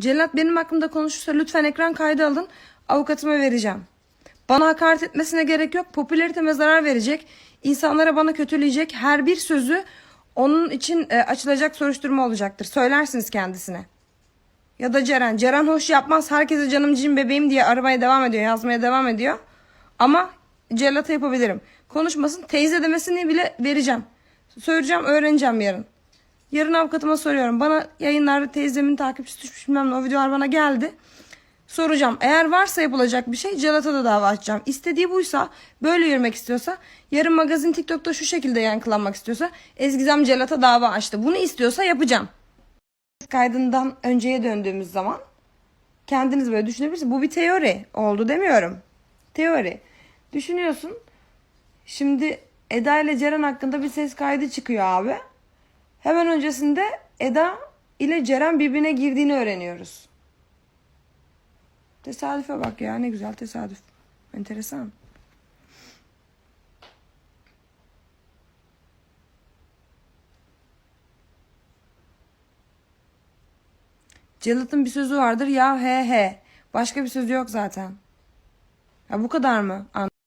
Cellat benim hakkımda konuşursa lütfen ekran kaydı alın. Avukatıma vereceğim. Bana hakaret etmesine gerek yok. Popülariteme zarar verecek. İnsanlara bana kötüleyecek. Her bir sözü onun için e, açılacak soruşturma olacaktır. Söylersiniz kendisine. Ya da Ceren. Ceren hoş yapmaz. Herkese canım cicim bebeğim diye aramaya devam ediyor. Yazmaya devam ediyor. Ama Cellat'a yapabilirim. Konuşmasın. Teyze demesini bile vereceğim. Söyleyeceğim öğreneceğim yarın. Yarın avukatıma soruyorum. Bana yayınlarda teyzemin takipçisi düşmüş bilmem ne o videolar bana geldi. Soracağım. Eğer varsa yapılacak bir şey Celat'a da dava açacağım. İstediği buysa böyle yürümek istiyorsa yarın magazin TikTok'ta şu şekilde yankılanmak istiyorsa Ezgizem Celat'a dava açtı. Bunu istiyorsa yapacağım. Kaydından önceye döndüğümüz zaman kendiniz böyle düşünebilirsiniz. Bu bir teori oldu demiyorum. Teori. Düşünüyorsun. Şimdi Eda ile Ceren hakkında bir ses kaydı çıkıyor abi. Hemen öncesinde Eda ile Ceren birbirine girdiğini öğreniyoruz. Tesadüfe bak ya ne güzel tesadüf. Enteresan. Celat'ın bir sözü vardır ya he he. Başka bir sözü yok zaten. Ya bu kadar mı? An-